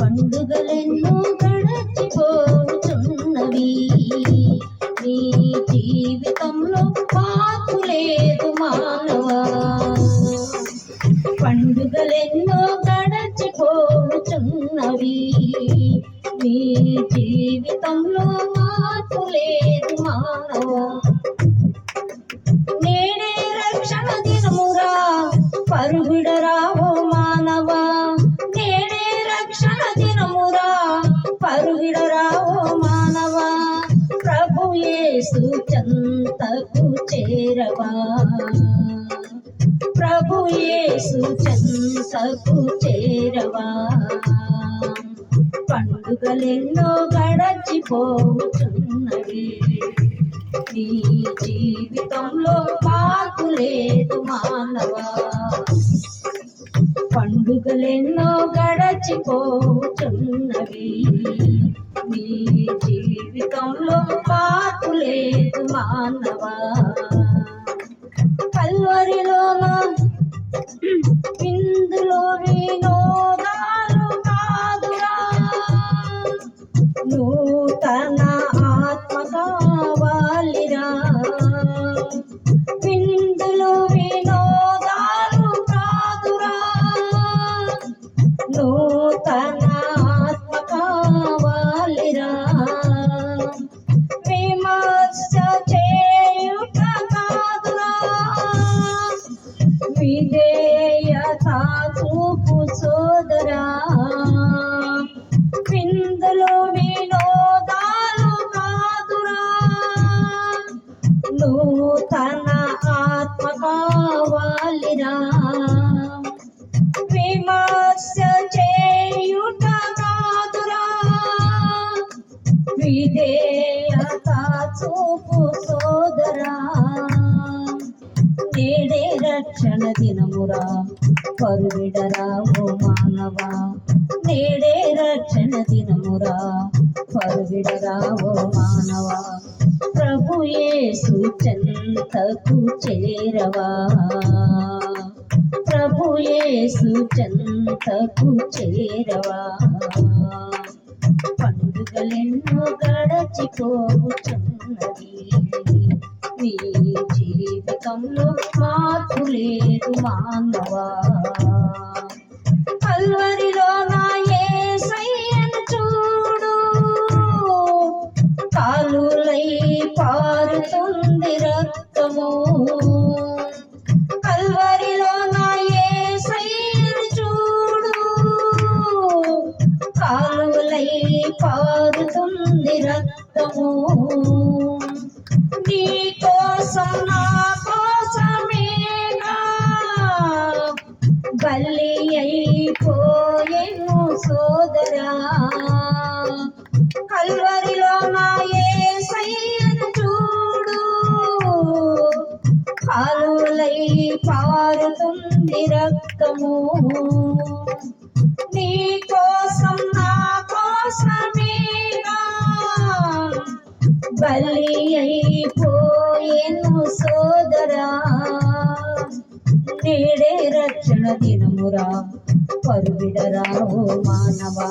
పండుగలెన్నో గడచిపోతున్నవి. నీ జీవితంలో మార్పు లేదు మానవా. పండుగలెన్నో గడచిపోతున్నవి. నీ జీవితంలో చెంతకు చేరవా? ప్రభు యేసు చెంతకు చేరవా? పండుగలెన్నో గడచిపోతున్నవి నీ జీవితంలో మార్పు లేదు మానవా? పండుగలెన్నో గడచిపోతున్నవి నీ జీవితంలో మార్పు లేదు మానవా. కల్వరిలోన ఇందులో వినోదాలు కాదురా. నువ్వు వినోదాలు కాదురా. నూతన ఆత్మ కావాలిరా. విమర్శ చేయుట కాదురా. విధేయత చూపు సోదరా. నేడే రక్షణ దినమురా. పరువిడరా ఓ మానవా. దినమురా పరుగిడరా ఓ మానవా? ప్రభు యేసు చెంతకు చేరవా? ప్రభు యేసు చెంతకు చేరవా? పండుగలెన్నో గడచిపోచున్నది నీ జీవితంలో మార్పు లేదు మానవా? కల్వరిలో రక్తము నీ కోసం నా కోసమేగా బలి అయిపోయేను సోదరా. కల్వరిలో నా ఏ సయ్యను చూడు. కాలులై పారుతుంది రక్తము. నీ కోసం బలి అయిపోయేను సోదరా. నేడే రక్షణ దినమురా పరువిడరా ఓ మానవా.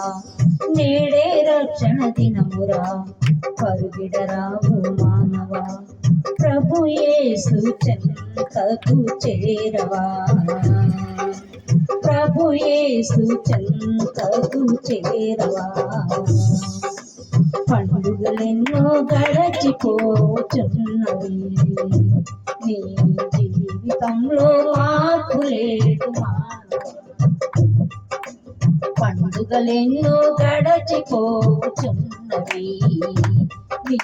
నేడే రక్షణ దినమురా పరువిడరా ఓ మానవా. ప్రభు యేసు చెంతకు చేరవా. ప్రభు యేసు చెంతకు చేరవా. పండుగలెన్నో గడచిపోచున్నది నీ జీవితంలో మార్పు లేదు పండుగలెన్నో గడచిపోచున్నది నీ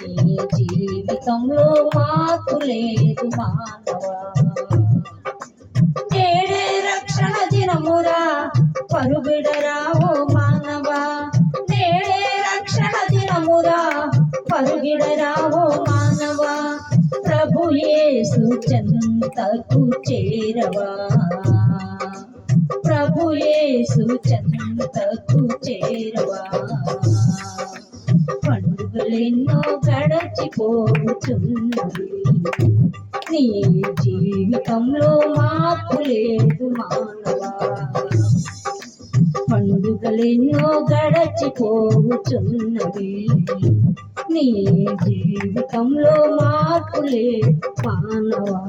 జీవితంలో మార్పు లేదు మానవా. నేడే రక్షణ దినమురా పరుగు పరుగిడరావో మానవా? ప్రభు యేసు చేరవా? ప్రభు యేసు చేరవా? పండుగలెన్నో గడచిపోతున్నవి నీ జీవితంలో మార్పు లేదు మానవా. పండుగలెన్నో గడచిపోచున్నవి నీ జీవితంలో మార్పులే పానవా